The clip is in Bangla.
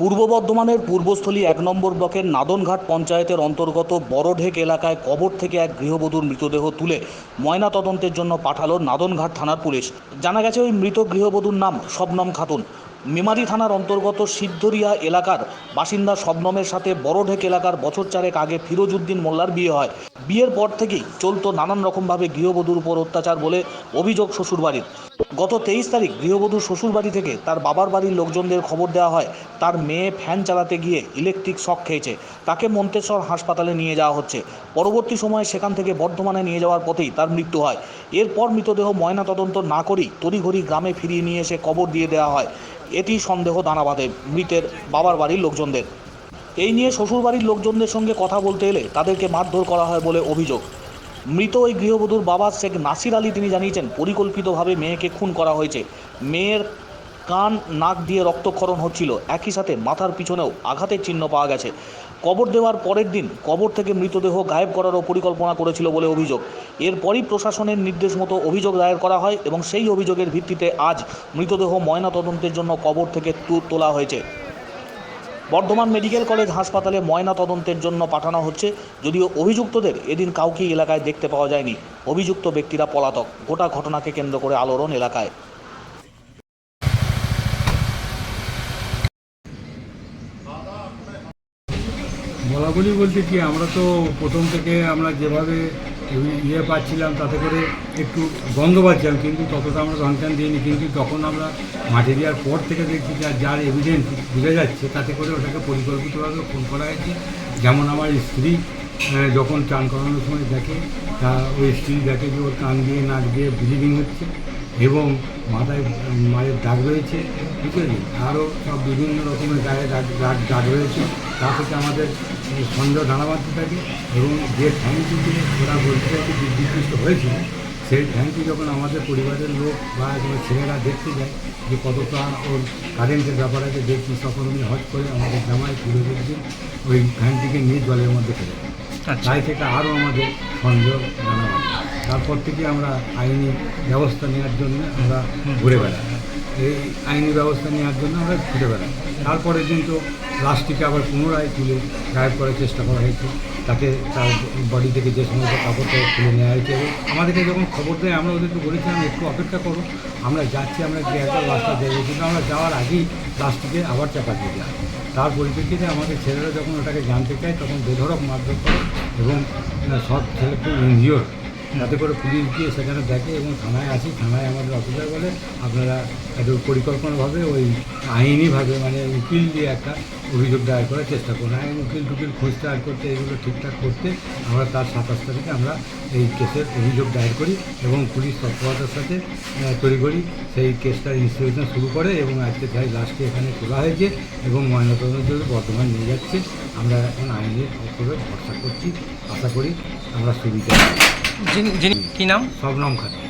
পূর্ব বর্ধমানের পূর্বস্থলী এক নম্বর ব্লকের নাদনঘাট পঞ্চায়েতের অন্তর্গত বড়ঢেক এলাকায় কবর থেকে এক গৃহবধূর মৃতদেহ তুলে ময়না তদন্তের জন্য পাঠালো নাদনঘাট থানার পুলিশ। জানা গেছে ওই মৃত গৃহবধূর নাম শবনম খাতুন। মেমারি থানার অন্তর্গত সিদ্ধরিয়া এলাকার বাসিন্দা শবনমের সাথে বড়ঢেক এলাকার বছর চারেক আগে ফিরোজউদ্দিন মোল্লার বিয়ে হয়। বিয়ের পর থেকেই চলত নানান রকমভাবে গৃহবধূর উপর অত্যাচার বলে অভিযোগ শ্বশুরবাড়ির। গত তেইশ তারিখ গৃহবধূর শ্বশুরবাড়ি থেকে তার বাবার বাড়ির লোকজনদের খবর দেওয়া হয়, তার মেয়ে ফ্যান চালাতে গিয়ে ইলেকট্রিক শক খেয়েছে। তাকে মন্তেশ্বর হাসপাতালে নিয়ে যাওয়া হচ্ছে। পরবর্তী সময়ে সেখান থেকে বর্ধমানে নিয়ে যাওয়ার পথেই তার মৃত্যু হয়। এরপর মৃতদেহ ময়নাতদন্ত না করেই তড়িঘড়ি গ্রামে ফিরিয়ে নিয়ে এসে কবর দিয়ে দেওয়া হয়। এটি সন্দেহ দানা বাঁধে মৃতের বাবার বাড়ির লোকজনদের। এই নিয়ে শ্বশুরবাড়ির লোকজনদের সঙ্গে কথা বলতে এলে তাদেরকে মারধর করা হয় বলে অভিযোগ। মৃত ওই গৃহবধূর বাবা শেখ নাসির আলী তিনি জানিয়েছেন, পরিকল্পিতভাবে মেয়েকে খুন করা হয়েছে। মেয়ের কান, নাক দিয়ে রক্তক্ষরণ হচ্ছিল। একই সাথে মাথার পিছনেও আঘাতের চিহ্ন পাওয়া গেছে। কবর দেওয়ার পরের দিন কবর থেকে মৃতদেহ গায়েব করারও পরিকল্পনা করেছিল বলে অভিযোগ। এরপরই প্রশাসনের নির্দেশ মতো অভিযোগ দায়ের করা হয় এবং সেই অভিযোগের ভিত্তিতে আজ মৃতদেহ ময়নাতদন্তের জন্য কবর থেকে তোলা হয়েছে। বর্ধমান মেডিকেল কলেজ হাসপাতালে ময়না তদন্তের জন্য পাঠানো হচ্ছে, যদিও অভিযুক্তদের এদিন কাউকেই এলাকায় দেখতে পাওয়া যায়নি। অভিযুক্ত ব্যক্তিরা পলাতক। গোটা ঘটনাকে কেন্দ্র করে আলোড়ন এলাকায়। বলা বলি বলতে কি, আমরা তো প্রথম থেকে আমরা যেভাবে ইয়ে পাচ্ছিলাম তাতে করে একটু গন্ধ পাচ্ছিলাম, কিন্তু ততটা আমরা রংটান দিইনি। কিন্তু তখন আমরা মাঠে দেওয়ার পর থেকে দেখছি যে, যার এভিডেন্স বোঝা যাচ্ছে, তাতে করে ওটাকে পরিকল্পিতভাবে ফোন করা হয়েছে। যেমন আমার স্ত্রী যখন চান করানোর সময় দেখে, তা ওই স্ত্রী দেখে যে ওর কান দিয়ে, নাক দিয়ে ব্লিডিং হচ্ছে এবং মাথায়, মায়ের দাগ রয়েছে, ঠিক আছে? আরও সব বিভিন্ন রকমের গায়ে দাগ দাগ দাগ রয়েছে। তা থেকে আমাদের এই সন্দেহ দাঁড়া বাঁধতে থাকে এবং যে দিয়ে ওরা বলতে যে বিকৃষ্ট হয়েছিল সেই ঠ্যাংটি যখন আমাদের পরিবারের লোক বা ছেলেরা দেখতে যায় যে কতটা ওর কারেন্টের ব্যাপার আছে দেখছি তখন উনি হট করে আমাদের জামায় তুলে দিন ওই ফ্যানটিকে নিয়ে জলের মধ্যে ফেলে দেয়। তাই থেকে আরও আমাদের সন্দেহ জানা হয়। তারপর থেকে আমরা আইনি ব্যবস্থা নেওয়ার জন্য আমরা ঘুরে বেড়াই এই আইনি ব্যবস্থা নেওয়ার জন্য আমরা ঘুরে বেড়াই। তারপরে কিন্তু লাশটিকে আবার পুনরায় তুলে গায়েব করার চেষ্টা করা হয়েছে। তাকে তার বডি থেকে যে সমস্ত কাপড়টা তুলে নেওয়া হয়েছে এবং আমাদেরকে যখন খবর দেয়, আমরা ওদেরকে বলেছিলাম, একটু অপেক্ষা করো, আমরা যাচ্ছি, আমরা গিয়ে একটা লাশটা দেবো কিন্তু আমরা যাওয়ার আগেই লাশটিকে আবার চাপা দিয়ে দেওয়া তার পরিপ্রেক্ষিতে আমাদের ছেলেরা যখন ওটাকে জানতে চায়, তখন বেধরক মারধর করে এবং সব ছেলে খুব ইনজিওর যাতে করে পুলিশ গিয়ে সেখানে দেখে এবং থানায় আসি, থানায় আমাদের অফিসার বলে, আপনারা একটু পরিকল্পনাভাবে ওই আইনিভাবে মানে উকিল দিয়ে একটা অভিযোগ দায়ের করার চেষ্টা করুন। আইন উকিল টুকিল খোঁজ আর করতে এগুলো ঠিকঠাক করতে আমরা তার সাতাশ তারিখে আমরা এই কেসের অভিযোগ দায়ের করি এবং পুলিশ তৎপরতার সাথে আহ, তড়িঘড়ি সেই কেসটার ইনস্টিটিউশন শুরু করে এবং আজকে তাই লাস্টে এখানে তোলা হয়েছে এবং ময়নাতদন্তের জন্য বর্তমান নিয়ে যাচ্ছে। আমরা এখন আইনের উপরে ভরসা করছি। আশা করি আমরা সুবিধা কী নাম? সব নাম খাতে